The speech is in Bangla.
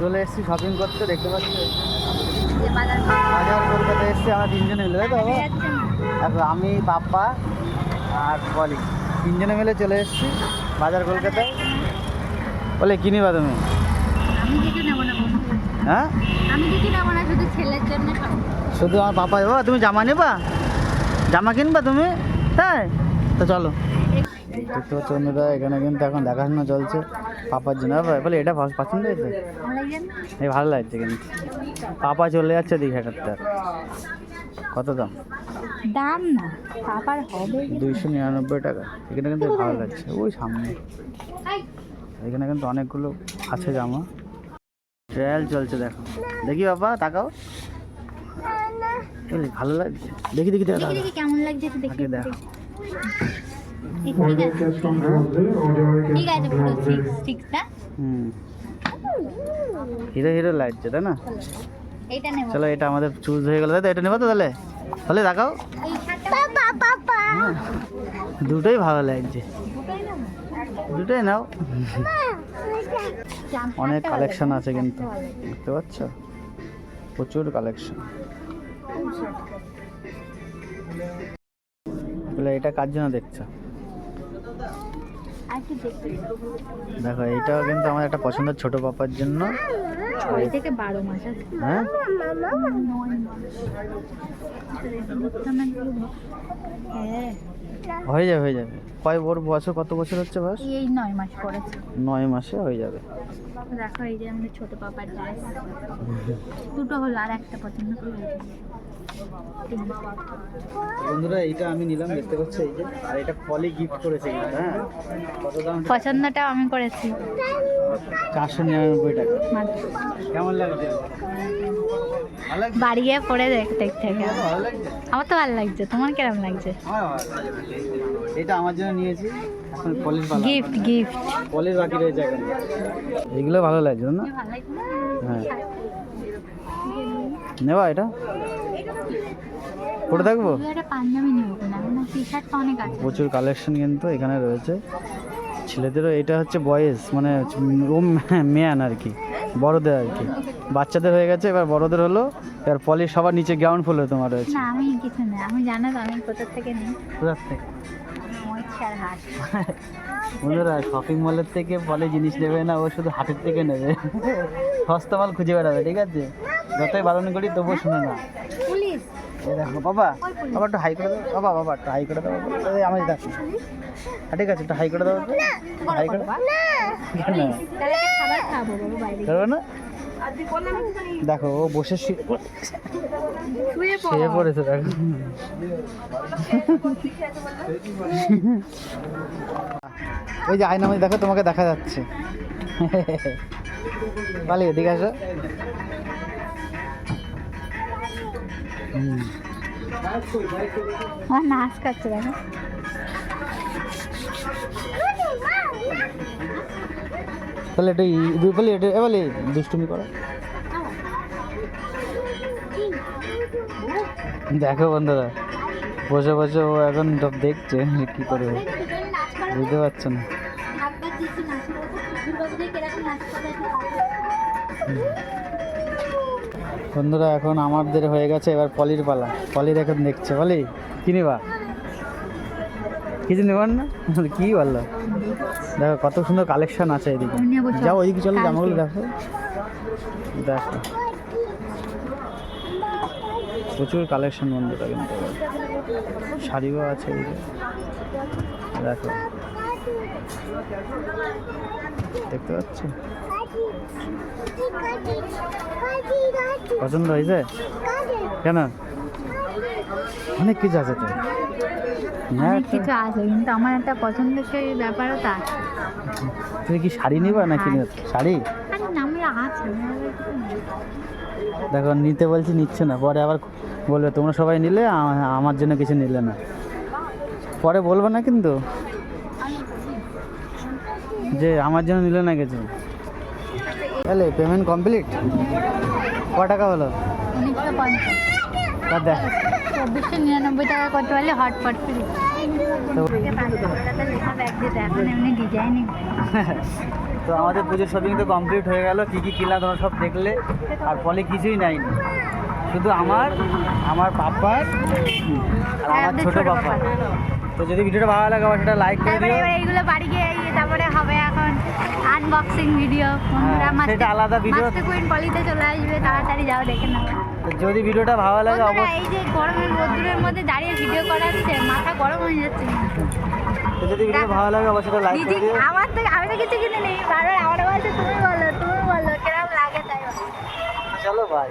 চলে এসেছি শপিং করতে দেখতে পাচ্ছি? বাজার কলকাতায় এসেছি আমরা তিনজনে মিলে তাই তো বাবা? যাচ্ছে না দেখো আমি পাপ্পা আর বলি তিনজনে মিলে চলে এসেছি বাজার কলকাতায় বলে কিনিবা তুমি? আমি কিছু নেব না বাবা। হ্যাঁ? শুধু আমার পাপা বাবা তুমি জামা নেবা? জামা কিনবা তুমি? তাই? তো চলো। দেখতে পাচ্ছ অন্যরা এখানে কিন্তু এখন দেখাশোনা চলছে। পাপার জন্য। বলে এটা পছন্দ হয়েছে? এই ভালো লাগছে কিন্তু। পাপা চলে যাচ্ছে দীঘাটাতে কত দাম? দাম না পাপার হবে। দুইশো নিরানব্বই টাকা। এখানে কিন্তু ভালো লাগছে। ওই সামনে। এখানে কিন্তু অনেকগুলো আছে জামা। ট্রায়াল চলছে দেখো। দেখি বাবা তাকাও। ভালো লাগছে। দেখি দেখি দেখো কেমন লাগছে দেখি। দেখো। ঠিক আছে। পুরো সিক্স সিক্স না? হুম। হিরো হিরো লাগছে তাই না? এইটা নেব। চলো এটা আমাদের চুজ হয়ে গেলো তাই তো? এটা নেব তো তাহলে? তাহলে দেখাও। হ্যাঁ, দুটোই ভালো লাগছে দুটোই নাও। অনেক কালেকশন আছে কিন্তু। দেখতে পাচ্ছ? প্রচুর কালেকশন বলে এটা কার জন্য দেখছ? দেখো এটাও কিন্তু আমার একটা পছন্দের ছোট পাপার জন্য। ছয় থেকে বারো মাস হ্যাঁ? হ্যাঁ। হয়ে যাবে হয়ে যাবে। কয় ওর বছর কত বছর হচ্ছে বয়স? এই নয় মাস পড়েছে। নয় মাসে হয়ে যাবে। দেখো এই যে আমাদের ছোট পাপার ড্রেস দুটো হলো আর একটা পছন্দ বন্ধুরা এইটা আমি নিলাম দেখতে পাচ্ছ এই যে। আর এটা ফলে গিফট করেছে কিন্তু হ্যাঁ? কত দাম? পছন্দটাও আমি করেছি। চারশো নিরানব্বই টাকা। কেমন লাগছে? বাড়ি গিয়ে পরে দেখ দেখতে। আমার তো ভালো লাগছে। তোমার কিরম লাগছে? আমার ভালো লাগছে। এটা আমার জন্য নিয়েছি। গিফট গিফট পলির বাকি রয়েছে এখন। এগুলো ভালো লাগছে না? হ্যাঁ। নেবা এটা? পরে থাকব প্রচুর কালেকশন কিন্তু এখানে রয়েছে। ছেলেদেরও এটা হচ্ছে বয়েস মানে ও ম্যান আর কি। বড়দের আর কি। বাচ্চাদের হয়ে গেছে এবার বড়দের হলো এবার পলি সবার নিচে গ্রাউন্ড ফ্লোরে তোমার রয়েছে। না আমি কিছু না আমি জানো আমি কোথা থেকে নিই। কোথা থেকে? বন্ধুরা শপিং মলের থেকে বলে জিনিস নেবে না ও শুধু হাটের থেকে নেবে। সস্তা মাল খুঁজে বেড়াবে ঠিক আছে? যতই বারণ করি তবুও শুনে না। দেখো বাবা বাবা একটু হাই করে দাও। বাবা বাবা একটু হাই করে দাও। আমি দেখো। ঠিক আছে একটু হাই করে দাও। হাই করে। না? দেখো ও বসে শুয়ে পড়েছে দেখো। ওই যে আয়না মধ্যে দেখো তোমাকে দেখা যাচ্ছে। পালি এদিকে আসো। নাচ করছে দেখো। তাহলে এটা দুই বলি এটা এ বলি দুষ্টুমি করা। দেখো বন্ধুরা, বসে বসে ও এখন সব দেখছে কি করবে। বুঝতে পারছ না? বন্ধুরা, এখন আমাদের হয়ে গেছে এবার পলির পালা। পলির এখন দেখছে। বলি কি নিবা? কিছু নেবার না? কি বলল? দেখো কত সুন্দর কালেকশন আছে এদিকে। যাও ওইদিকে চলো জামাগুলো। দেখো। দেখো। প্রচুর কালেকশন বন্ধুরা কিন্তু। শাড়িও আছে এদিকে। দেখো। দেখতে পাচ্ছ? পছন্দ হয়েছে? কেন? অনেক কিছু আছে তো হ্যাঁ অনেক কিছু আছে কিন্তু আমার একটা পছন্দের সেই ব্যাপারও তো। আছে তুমি কি শাড়ি নিবা নাকি? শাড়ি। নামরা আছে দেখো নিতে বলছি নিচ্ছে না। পরে আবার বলবে তোমরা সবাই নিলে আমার জন্য কিছু নিলে না। পরে বলব না কিন্তু। যে আমার জন্য নিলে না কিছু। তাহলে পেমেন্ট কমপ্লিট ক টাকা হলো? তা দেখ। চব্বিশশো নিরানব্বই টাকা করতে পারলে হটপট ফ্রি তো ডিজাইনিং তো আমাদের পুজোর শপিং তো কমপ্লিট হয়ে গেল কী কী কিনলাম তোমরা সব দেখলে আর ফলে কিছুই নাই। শুধু আমার আমার পাপার আর আমার ছোট ছোট পাপার। তো যদি ভিডিওটা ভালো লাগে সেটা লাইক করে দিও। এইগুলো বাড়ি গিয়ে তারপরে হবে এখন আনবক্সিং ভিডিও বন্ধুরা হ্যাঁ, মাস্টার সেটা আলাদা ভিডিও মাস্টার কুইন পলিতে চলে আসবে তাড়াতাড়ি যাও দেখে নাও। যদি ভিডিওটা ভালো লাগে অবশ্যই এই যে গরমের রোদ্দুরের মধ্যে দাঁড়িয়ে ভিডিও করা হচ্ছে মাথা গরম হয়ে যাচ্ছে। যদি ভিডিও ভালো লাগে অবশ্যই লাইক করে দিও। আমার তো আমি তো কিছু কিনে নেই বারবার আমার বলছে তুমি বলো তুমি বলো কেমন লাগে তাই চলো বাই